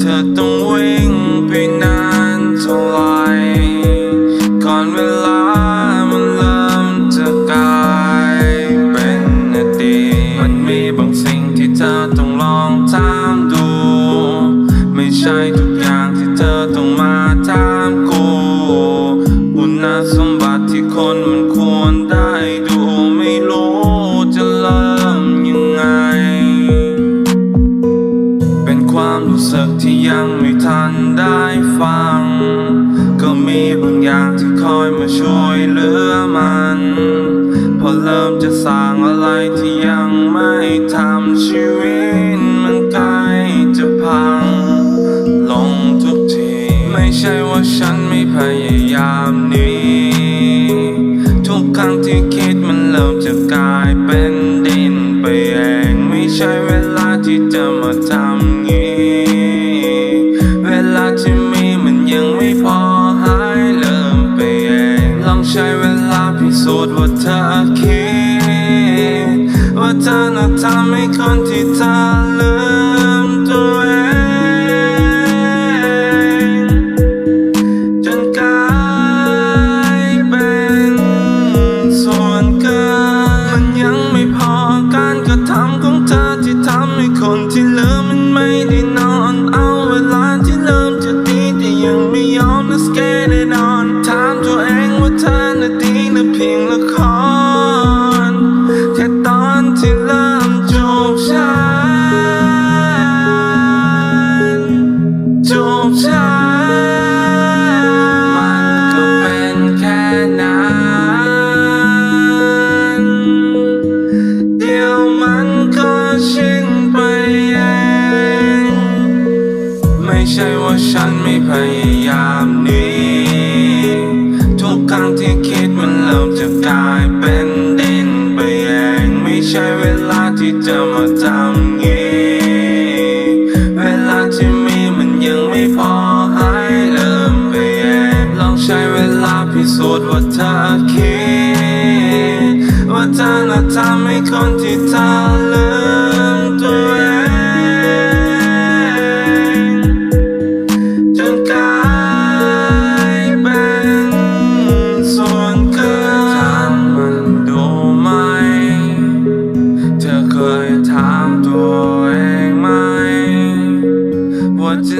เธอต้องวิ่งไปนานเท่าไร ก่อนเวลามันเริ่มจะกลเป็นอดีมันมีบางสิ่งที่เธอต้อง ไม่ทันได้ฟัง ก็มีบางอย่างที่คอยมาช่วยเหลือมัน พอเริ่มจะสร้างอะไรที่ยังไม่ทำชีวิตมันใกล้จะพัง ลงทุกที ไม่ใช่ว่าฉันไม่พยายามนี้ ทุกครั้งที่คิดมันเริ่มจะกลายเป็นดินไปเอง ไม่ใช่เวลาที่จะมาทำงี้ ใช้เวลาพิสูจน์ว่าเธอคิด ว่าเธอน่ะทำให้คนที่เธอลืมตัวเองจนกลายเป็นส่วนเกินมันยังไม่พอการกระทำของเธอที่ทำให้คนที่ลืมมันไม่ได้นอนเอาเวลา ใช่ว่าฉันไม่พยายามนีทุกครั้งที่คิดมันเริ่มจะกลายเป็นดินไปเองไม่ใช่เวลาที่จะมาทำงี้ เวลาที่มีมันยังไม่พอใหายเริ่มไปเองลองใช้เวลาพิสูจน์ว่าเธอคิด ว่าเธอน่ะทำให้คนที่เธอ เองไหมว่าจะ